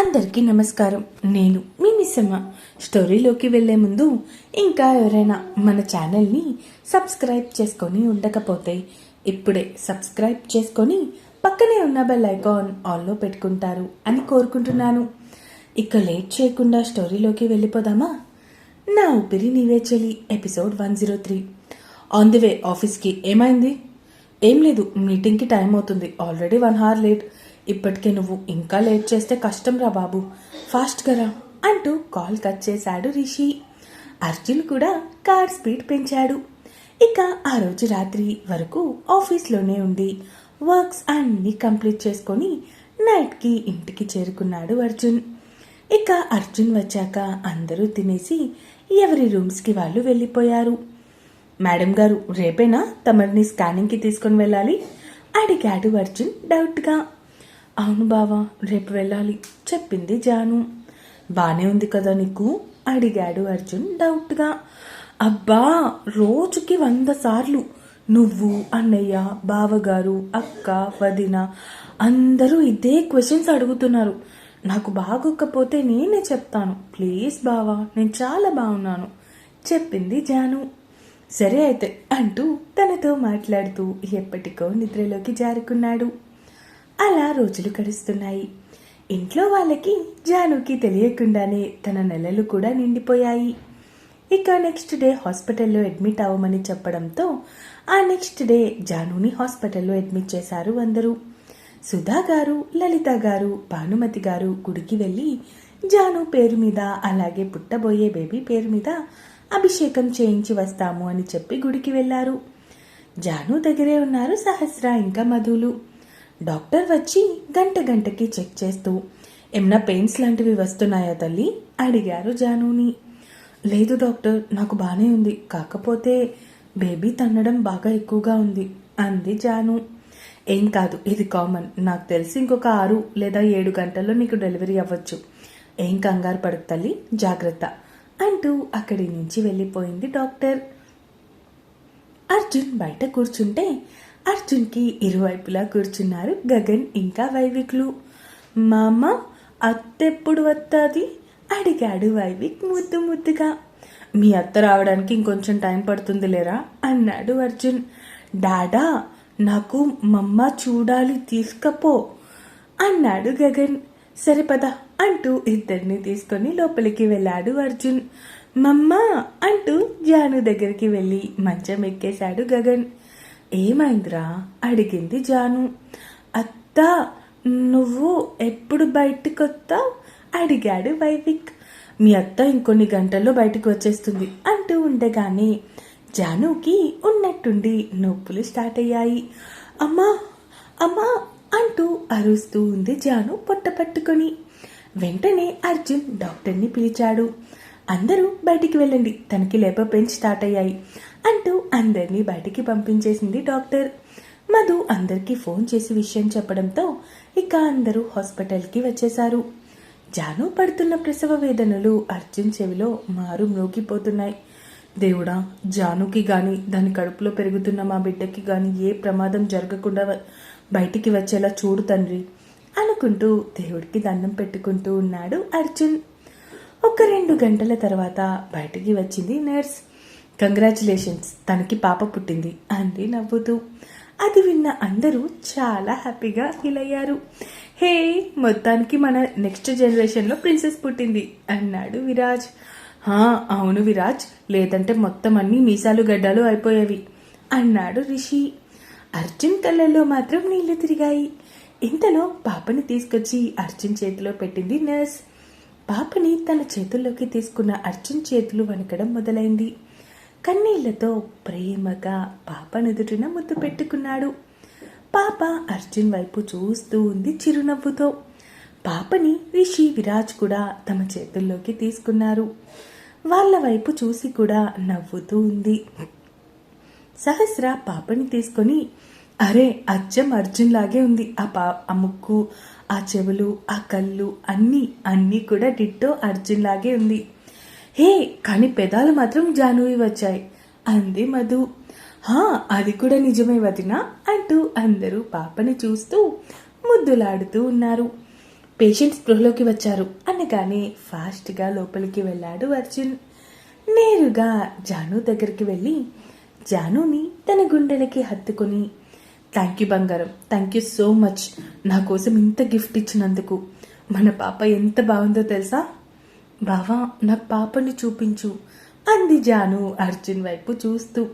అందరికీ నమస్కారం. నేను మీ మిస్సమ్మ. స్టోరీలోకి వెళ్ళే ముందు ఇంకా ఎవరైనా మన ఛానల్ని సబ్స్క్రైబ్ చేసుకొని ఉండకపోతే ఇప్పుడే సబ్స్క్రైబ్ చేసుకొని పక్కనే ఉన్న బెల్ ఐకాన్ ఆన్లో పెట్టుకుంటారు అని కోరుకుంటున్నాను. ఇక లేట్ చేయకుండా స్టోరీలోకి వెళ్ళిపోదామా? నా ఊపిరి నీవే చెలి episode one zero three. On the way ఆఫీస్కి ఏమైంది? ఏం లేదు మీటింగ్కి టైం అవుతుంది. Already one hour late. ఇప్పటికే నువ్వు ఇంకా లేట్ చేస్తే కష్టం రా బాబు. ఫాస్ట్గా రా అంటూ కాల్ కట్ చేశాడు రిషి. అర్జున్ కూడా కార్ స్పీడ్ పెంచాడు. ఇక ఆ రోజు రాత్రి వరకు ఆఫీస్లోనే ఉండి వర్క్స్ అన్నీ కంప్లీట్ చేసుకొని నైట్కి ఇంటికి చేరుకున్నాడు అర్జున్. ఇక అర్జున్ వచ్చాక అందరూ తినేసి ఎవరి రూమ్స్కి వాళ్ళు వెళ్ళిపోయారు. మేడం గారు రేపేనా? తమరిని స్కానింగ్కి తీసుకొని వెళ్ళాలి? అడిగాడు అర్జున్ డౌట్గా. అవును బావా రేపు వెళ్ళాలి. చెప్పింది జాను. బానే ఉంది కదా నీకు? అడిగాడు అర్జున్ డౌట్గా. అబ్బా రోజుకి వంద సార్లు. నువ్వు అన్నయ్య బావగారు అక్క వదిన అందరూ ఇదే క్వశ్చన్స్ అడుగుతున్నారు. నాకు బాగోకపోతే నేనే చెప్తాను. ప్లీజ్ బావా నేను చాలా బాగున్నాను. చెప్పింది జాను. సరే అయితే అంటూ తనతో మాట్లాడుతూ ఎప్పటికో నిద్రలోకి జారుకున్నాడు. అలా రోజులు గడుస్తున్నాయి. ఇంట్లో వాళ్ళకి జానుకి తెలియకుండానే తన నెలలు కూడా నిండిపోయాయి. ఇక నెక్స్ట్ డే హాస్పిటల్లో అడ్మిట్ అవ్వమని చెప్పడంతో ఆ నెక్స్ట్ డే జానుని హాస్పిటల్లో అడ్మిట్ చేశారు అందరూ. సుధా గారు లలిత గారు భానుమతి గారు గుడికి వెళ్ళి జాను పేరు మీద అలాగే పుట్టబోయే బేబీ పేరు మీద అభిషేకం చేయించి వస్తాము అని చెప్పి గుడికి వెళ్ళారు. జాను దగ్గరే ఉన్నారు సహస్ర ఇంకా మధులు. డాక్టర్ వచ్చి గంట గంటకి చెక్ చేస్తూ ఏమన్నా పెయిన్స్ లాంటివి వస్తున్నాయా తల్లి? అడిగారు జానుని. లేదు డాక్టర్ నాకు బాగానే ఉంది. కాకపోతే బేబీ తన్నడం బాగా ఎక్కువగా ఉంది అంది జాను. ఏం కాదు ఇది కామన్. నాకు తెలిసి ఇంకొక ఆరు లేదా ఏడు గంటల్లో నీకు డెలివరీ అవ్వచ్చు. ఏం కంగారు పడకు తల్లి జాగ్రత్త అంటూ అక్కడి నుంచి వెళ్ళిపోయింది డాక్టర్. అర్జున్ బయట కూర్చుంటే అర్జున్కి ఇరువైపులా కూర్చున్నారు గగన్ ఇంకా వైవిక్లు. మామ అత్తెప్పుడు వస్తుంది అడిగాడు వైవిక్ ముద్దు ముద్దుగా. మీ అత్త రావడానికి ఇంకొంచెం టైం పడుతుంది లేరా అన్నాడు అర్జున్. డాడా నాకు మమ్మ చూడాలి తీసుకపో అన్నాడు గగన్. సరే పద అంటూ ఇద్దరిని తీసుకొని లోపలికి వెళ్ళాడు అర్జున్. మమ్మ అంటూ జాను దగ్గరికి వెళ్ళి మంచం ఎక్కేశాడు గగన్. ఏమైందిరా? అడిగింది జాను. అత్త నువ్వు ఎప్పుడు బయటకు వస్తావు అడిగాడు వైవిక్. మీ అత్త ఇంకొన్ని గంటల్లో బయటకు వచ్చేస్తుంది అంటూ ఉండగానే జానుకి ఉన్నట్టుండి నొప్పులు స్టార్ట్ అయ్యాయి అమ్మా అమ్మా అంటూ అరుస్తూ ఉంది జాను పొట్ట పట్టుకొని. వెంటనే అర్జున్ డాక్టర్ని పిలిచాడు. అందరూ బయటికి వెళ్ళండి తనకి లేప పెంచి స్టార్ట్ అయ్యాయి అంటూ అందరినీ బయటికి పంపించేసింది డాక్టర్. మధు అందరికీ ఫోన్ చేసి విషయం చెప్పడంతో ఇక అందరూ హాస్పిటల్కి వచ్చేశారు. జాను పడుతున్న ప్రసవ వేదనలు అర్జున్ చెవిలో మారు మ్రోగిపోతున్నాయి. దేవుడా జానుకి గాని దాని కడుపులో పెరుగుతున్న మా బిడ్డకి గాని ఏ ప్రమాదం జరగకుండా బయటికి వచ్చేలా చూడు తండ్రి అనుకుంటూ దేవుడికి దండం పెట్టుకుంటూ ఉన్నాడు అర్జున్. ఒక రెండు గంటల తర్వాత బయటికి వచ్చింది నర్స్. కంగ్రాచులేషన్స్ తనకి పాప పుట్టింది అంది నవ్వుతూ. అది విన్న అందరూ చాలా హ్యాపీగా ఫీల్ అయ్యారు. హే మొత్తానికి మన నెక్స్ట్ జనరేషన్లో ప్రిన్సెస్ పుట్టింది అన్నాడు విరాజ్. అవును విరాజ్ లేదంటే మొత్తం అన్ని మీసాలు గడ్డాలు అయిపోయేవి అన్నాడు రిషి. అర్జున్ కళ్ళల్లో మాత్రం నీళ్ళు తిరిగాయి. ఇంతలో పాపని తీసుకొచ్చి అర్జున్ చేతిలో పెట్టింది నర్స్. పాపని తన చేతుల్లోకి తీసుకున్న అర్జున్ చేతులు వణకడం మొదలైంది. కన్నీళ్ళతో ప్రేమగా పాప నుదుటిన ముద్దు పెట్టుకున్నాడు. పాప అర్జున్ వైపు చూస్తూ ఉంది చిరునవ్వుతో. పాపని రిషి విరాజ్ కూడా తమ చేతుల్లోకి తీసుకున్నారు. వాళ్ళ వైపు చూసి కూడా నవ్వుతూ ఉంది. సహస్ర పాపని తీసుకొని అరే అచ్చం అర్జున్ లాగే ఉంది. ఆ పా ఆ ముక్కు ఆ ఆ చెవులు ఆ కళ్ళు అన్నీ అన్నీ కూడా డిట్టో అర్జున్ లాగే ఉంది. హే కానీ పెదాలు మాత్రం జానువి వచ్చాయి. అంది మధు. హా అది కూడా నిజమే వదినా అంటూ అందరూ పాపని చూస్తూ ముద్దులాడుతూ ఉన్నారు. పేషెంట్ స్పృహలోకి వచ్చారు. అనగానే ఫాస్ట్గా లోపలికి వెళ్ళాడు అర్జున్. నేరుగా జాను దగ్గరికి వెళ్ళి జానుని తన గుండెలకి హత్తుకొని థ్యాంక్ యూ బంగారం థ్యాంక్ యూ సో మచ్ నా కోసం ఇంత గిఫ్ట్ ఇచ్చినందుకు. మన పాప ఎంత బాగుందో తెలుసా? బావా నాకు పాపని చూపించు. అంది జాను అర్జున్ వైపు చూస్తూ.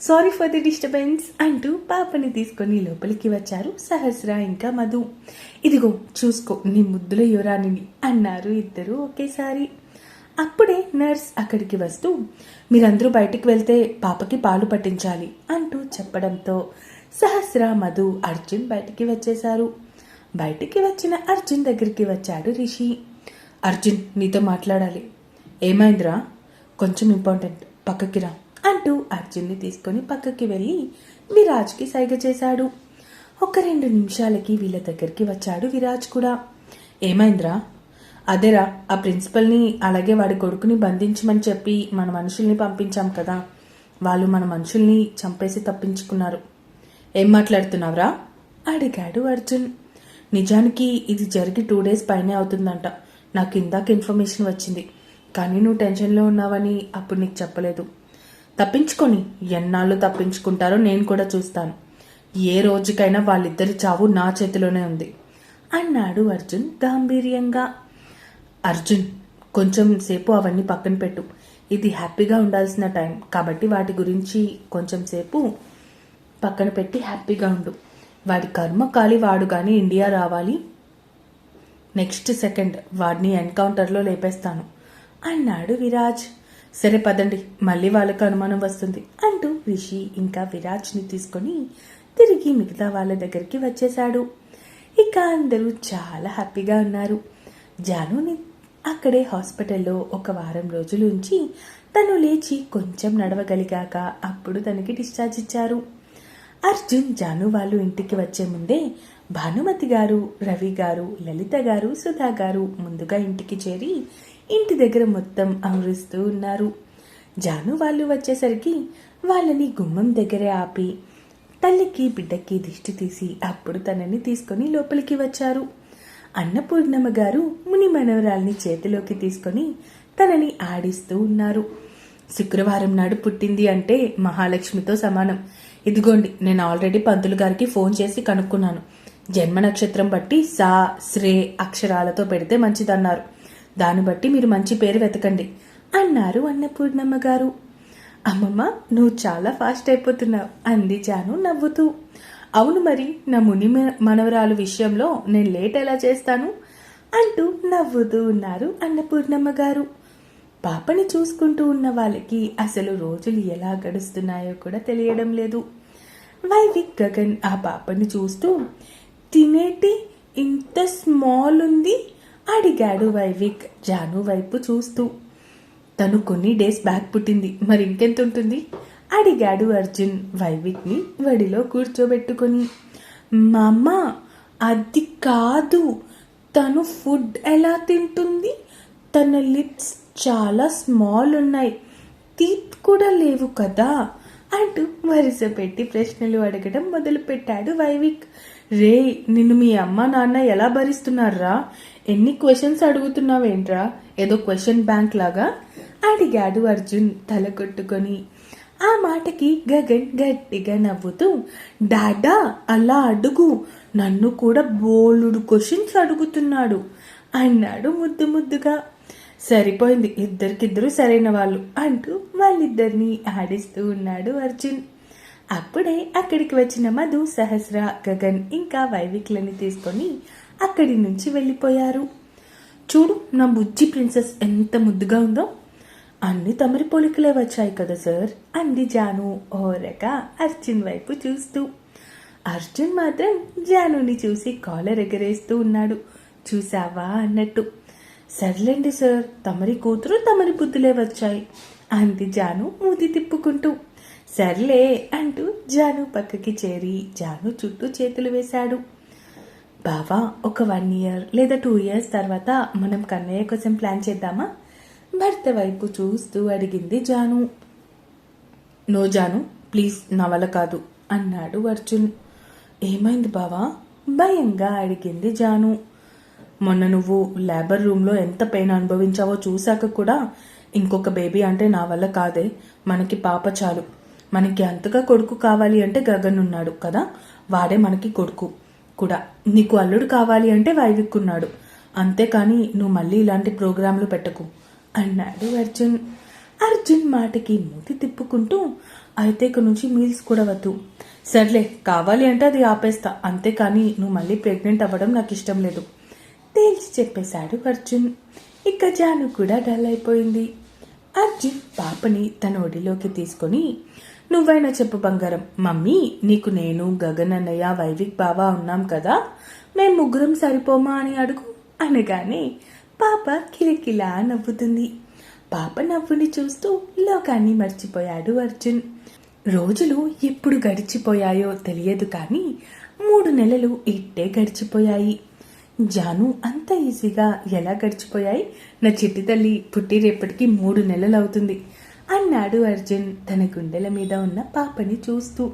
సారీ ఫర్ ది డిస్టర్బెన్స్ అంటూ పాపని తీసుకొని లోపలికి వచ్చారు సహస్ర ఇంకా మధు. ఇదిగో చూసుకో నీ ముద్దుల యువరాణిని అన్నారు ఇద్దరు ఒకేసారి. అప్పుడే నర్స్ అక్కడికి వస్తూ మీరందరూ బయటికి వెళ్తే పాపకి పాలు పట్టించాలి అంటూ చెప్పడంతో సహస్ర మధు అర్జున్ బయటికి వచ్చేశారు. బయటికి వచ్చిన అర్జున్ దగ్గరికి వచ్చాడు రిషి. అర్జున్ నీతో మాట్లాడాలి. ఏమైందిరా? కొంచెం ఇంపార్టెంట్. పక్కకి రా అంటూ అర్జున్ని తీసుకొని పక్కకి వెళ్ళి విరాజ్కి సైగ చేశాడు. ఒక రెండు నిమిషాలకి వీళ్ళ దగ్గరికి వచ్చాడు విరాజ్ కూడా. ఏమైందిరా? అదేరా ఆ ప్రిన్సిపల్ని అలాగే వాడి కొడుకుని బంధించమని చెప్పి మన మనుషుల్ని పంపించాం కదా. వాళ్ళు మన మనుషుల్ని చంపేసి తప్పించుకున్నారు. ఏం మాట్లాడుతున్నావురా? అడిగాడు అర్జున్. నిజానికి ఇది జరిగి టూ డేస్ పైనే అవుతుందంట. నాకు ఇందాక ఇన్ఫర్మేషన్ వచ్చింది. కానీ నువ్వు టెన్షన్లో ఉన్నావని అప్పుడు నీకు చెప్పలేదు. తప్పించుకొని ఎన్నాళ్ళు తప్పించుకుంటారో నేను కూడా చూస్తాను. ఏ రోజుకైనా వాళ్ళిద్దరి చావు నా చేతిలోనే ఉంది. అన్నాడు అర్జున్ గాంభీర్యంగా. అర్జున్ కొంచెం సేపు అవన్నీ పక్కన పెట్టు. ఇది హ్యాపీగా ఉండాల్సిన టైం. కాబట్టి వాటి గురించి కొంచెం సేపు పక్కన పెట్టి హ్యాపీగా ఉండు. వాడి కర్మ కాలి వాడు కానీ ఇండియా రావాలి. నెక్స్ట్ సెకండ్ వాడిని ఎన్కౌంటర్లో లేపేస్తాను. అన్నాడు విరాజ్. సరే పదండి మళ్ళీ వాళ్ళకు అనుమానం వస్తుంది అంటూ రిషి ఇంకా విరాజ్ని తీసుకొని తిరిగి మిగతా వాళ్ళ దగ్గరికి వచ్చేశాడు. ఇక అందరూ చాలా హ్యాపీగా ఉన్నారు. జానుని అక్కడే హాస్పిటల్లో ఒక వారం రోజులు ఉంచి తను లేచి కొంచెం నడవగలిగాక అప్పుడు తనకి డిశ్చార్జ్ ఇచ్చారు. అర్జున్ జాను వాళ్ళు ఇంటికి వచ్చే ముందే భానుమతి గారు రవి గారు లలిత గారు సుధా గారు ముందుగా ఇంటికి చేరి ఇంటి దగ్గర మొత్తం అమరుస్తూ ఉన్నారు. జాను వాళ్ళు వచ్చేసరికి వాళ్ళని గుమ్మం దగ్గరే ఆపి తల్లికి బిడ్డకి దిష్టి తీసి అప్పుడు తనని తీసుకొని లోపలికి వచ్చారు. అన్నపూర్ణమ్మ గారు ముని మనవరాల్ని చేతిలోకి తీసుకొని తనని ఆడిస్తూ ఉన్నారు. శుక్రవారం నాడు పుట్టింది అంటే మహాలక్ష్మితో సమానం. ఇదిగోండి నేను ఆల్రెడీ పంతులు గారికి ఫోన్ చేసి కనుక్కున్నాను. జన్మ నక్షత్రం బట్టి సా శ్రే అక్షరాలతో పెడితే మంచిదన్నారు. దాన్ని బట్టి మీరు మంచి పేరు వెతకండి అన్నారు అన్నపూర్ణమ్మ గారు. అమ్మమ్మ నువ్వు చాలా ఫాస్ట్ అయిపోతున్నావు అంది జాను నవ్వుతూ. అవును మరి నా ముని మనవరాలు విషయంలో నేను లేట్ ఎలా చేస్తాను? అంటూ నవ్వుతూ ఉన్నారు అన్నపూర్ణమ్మ గారు. పాపని చూసుకుంటూ ఉన్న వాళ్ళకి అసలు రోజులు ఎలా గడుస్తున్నాయో కూడా తెలియడం లేదు. వైవిక్ గగన్ ఆ పాపని చూస్తూ తినేటి ఇంత స్మాల్ ఉంది? అడిగాడు వైవిక్ జాను వైపు చూస్తూ. తను కొన్ని డేస్ బ్యాక్ పుట్టింది మరి ఇంకెంత ఉంటుంది? అడిగాడు అర్జున్ వైవిక్ని వడిలో కూర్చోబెట్టుకొని. మా అమ్మ అది కాదు. తను ఫుడ్ ఎలా తింటుంది? తన లిప్స్ చాలా స్మాల్ ఉన్నాయి. టీత్ కూడా లేవు కదా? అంటూ వరుస పెట్టి ప్రశ్నలు అడగడం మొదలుపెట్టాడు వైవిక్. రే నిన్ను మీ అమ్మ నాన్న ఎలా భరిస్తున్నారా? ఎన్ని క్వశ్చన్స్ అడుగుతున్నావేంట్రా? ఏదో క్వశ్చన్ బ్యాంక్ లాగా? అడిగాడు అర్జున్ తల కొట్టుకొని. ఆ మాటకి గగన్ గట్టిగా నవ్వుతూ డాడా అలా అడుగు. నన్ను కూడా బోలుడు క్వశ్చన్స్ అడుగుతున్నాడు అన్నాడు ముద్దు ముద్దుగా. సరిపోయింది. ఇద్దరికిద్దరు సరైన వాళ్ళు అంటూ వాళ్ళిద్దరిని ఆడిస్తూ ఉన్నాడు అర్జున్. అప్పుడే అక్కడికి వచ్చిన మధు సహస్ర గగన్ ఇంకా వైవిక్లని తీసుకొని అక్కడి నుంచి వెళ్ళిపోయారు. చూడు నా బుజ్జి ప్రిన్సెస్ ఎంత ముద్దుగా ఉందో. అన్ని తమరి పోలికలే వచ్చాయి కదా సార్? అంది జాను ఓరగా అర్జున్ వైపు చూస్తూ. అర్జున్ మాత్రం జానుని చూసి కాలర్ ఎగరేస్తూ ఉన్నాడు. చూసావా అన్నట్టు. సర్లేండి సార్ తమరి కూతురు తమరి బుద్ధులే వచ్చాయి. అంది జాను మూతి తిప్పుకుంటూ. సర్లే అంటూ జాను పక్కకి చేరి జాను చుట్టూ చేతులు వేశాడు. బావా ఒక వన్ ఇయర్ లేదా టూ ఇయర్స్ తర్వాత మనం కన్నయ్య కోసం ప్లాన్ చేద్దామా? భర్త వైపు చూస్తూ అడిగింది జాను. నో జాను ప్లీజ్ నా వల్ల కాదు అన్నాడు అర్జున్. ఏమైంది బావా? భయంగా అడిగింది జాను. మొన్న నువ్వు లేబర్ రూమ్లో ఎంత పెయిన్ అనుభవించావో చూశాక కూడా ఇంకొక బేబీ అంటే నా వల్ల కాదే. మనకి పాప చాలు. మనకి అంతగా కొడుకు కావాలి అంటే గగన్ ఉన్నాడు కదా? వాడే మనకి కొడుకు కూడా. నీకు అల్లుడు కావాలి అంటే వైవిక్ ఉన్నాడు. అంతేకాని నువ్వు మళ్ళీ ఇలాంటి ప్రోగ్రాంలు పెట్టకు. అన్నాడు అర్జున్. అర్జున్ మాటకి మూతి తిప్పుకుంటూ అయితే ఇక నుంచి మీల్స్ కూడా వద్దు. సర్లే కావాలి అంటే అది ఆపేస్తా. అంతేకాని నువ్వు మళ్ళీ ప్రెగ్నెంట్ అవ్వడం నాకు ఇష్టం లేదు. తేల్చి చెప్పేశాడు అర్జున్. ఇక జాను కూడా డల్ అయిపోయింది. అర్జున్ పాపని తన ఒడిలోకి తీసుకొని నువ్వైనా చెప్పు బంగారం మమ్మీ నీకు నేను గగన్ అన్నయ్య వైవిక్ బావ ఉన్నాం కదా మేము ముగ్గురం సరిపోమా అని అడుగు అనగానే పాప కిలకిలా నవ్వుతుంది. పాప నవ్వుని చూస్తూ లోకాన్ని మర్చిపోయాడు అర్జున్. రోజులు ఎప్పుడు గడిచిపోయాయో తెలియదు కానీ మూడు నెలలు ఇట్టే గడిచిపోయాయి. జాను అంత ఈజీగా ఎలా గడిచిపోయాయి? నా చిట్టి తల్లి పుట్టి రేపటికి మూడు నెలలు అవుతుంది అన్నాడు అర్జున్ తన గుండెల మీద ఉన్న పాపని చూస్తూ.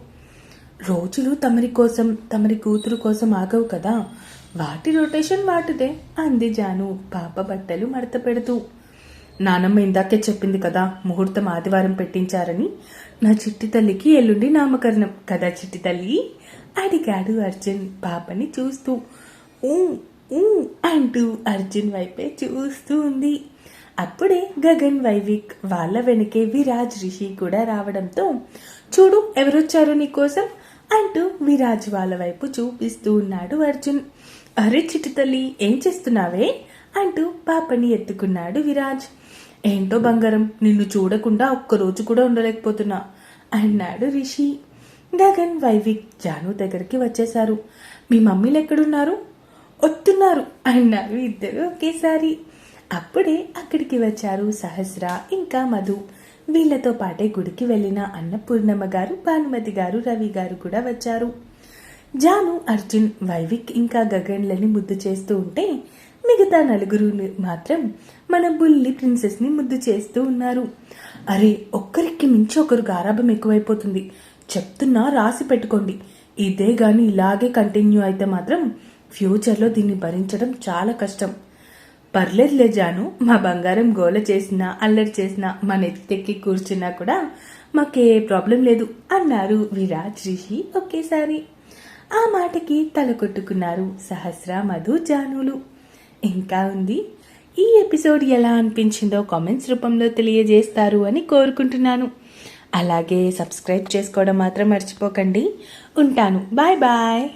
రోజులు తమరి కోసం తమరి కూతురు కోసం ఆగవు కదా? వాటి రొటేషన్ వాటిదే అంది జాను పాప బట్టలు మడత పెడుతూ. నానమ్మ ఇందాకే చెప్పింది కదా ముహూర్తం ఆదివారం పెట్టించారని. నా చిట్టి తల్లికి ఎల్లుండి నామకరణం కదా చిట్టి తల్లి? అడిగాడు అర్జున్ పాపని చూస్తూ. ఊ అంటూ అర్జున్ వైపే చూస్తూ ఉంది అప్పుడే గగన్ వైవిక్ వాళ్ళ వెనకే విరాజ్ రిషి కూడా రావడంతో చూడు ఎవరొచ్చారు నీకోసం అంటూ విరాజ్ వాళ్ళ వైపు చూపిస్తూ ఉన్నాడు అర్జున్. అరే చిట్టి తల్లి ఏం చేస్తున్నావే? అంటూ పాపని ఎత్తుకున్నాడు విరాజ్. ఏంటో బంగారం నిన్ను చూడకుండా ఒక్కరోజు కూడా ఉండలేకపోతున్నా అన్నాడు రిషి. గగన్ వైవిక్ జాను దగ్గరికి వచ్చేశారు. మీ మమ్మీలు ఎక్కడున్నారు? వస్తున్నారు అన్నారు ఇద్దరు ఒకేసారి. అప్పుడే అక్కడికి వచ్చారు సహస్ర ఇంకా మధు. వీళ్ళతో పాటే గుడికి వెళ్ళిన అన్నపూర్ణమ్మ గారు భానుమతి గారు రవి గారు కూడా వచ్చారు. జాను అర్జున్ వైవిక్ ఇంకా గగన్లని ముద్దు చేస్తూ ఉంటే మిగతా నలుగురు మాత్రం మన బుల్లి ప్రిన్సెస్ని ముద్దు చేస్తూ ఉన్నారు. అరే ఒక్కరికి మించి ఒకరు గారాభం ఎక్కువైపోతుంది. చెప్తున్నా రాసి పెట్టుకోండి. ఇదే గాని ఇలాగే కంటిన్యూ అయితే మాత్రం ఫ్యూచర్లో దీన్ని భరించడం చాలా కష్టం. పర్లేదులే జాను మా బంగారం గోల చేసినా అల్లరి చేసినా మా నెత్తెక్కి కూర్చున్నా కూడా మాకే ప్రాబ్లం లేదు అన్నారు విరాజ్ రిషి ఒకేసారి. ఆ మాటకి తల కొట్టుకున్నారు సహస్ర మధు జానులు. ఇంకా ఉంది ఈ ఎపిసోడ్ ఎలా అనిపించిందో కామెంట్స్ రూపంలో తెలియజేస్తారు అని కోరుకుంటున్నాను. అలాగే సబ్స్క్రైబ్ చేసుకోవడం మాత్రం మర్చిపోకండి. ఉంటాను. Bye bye.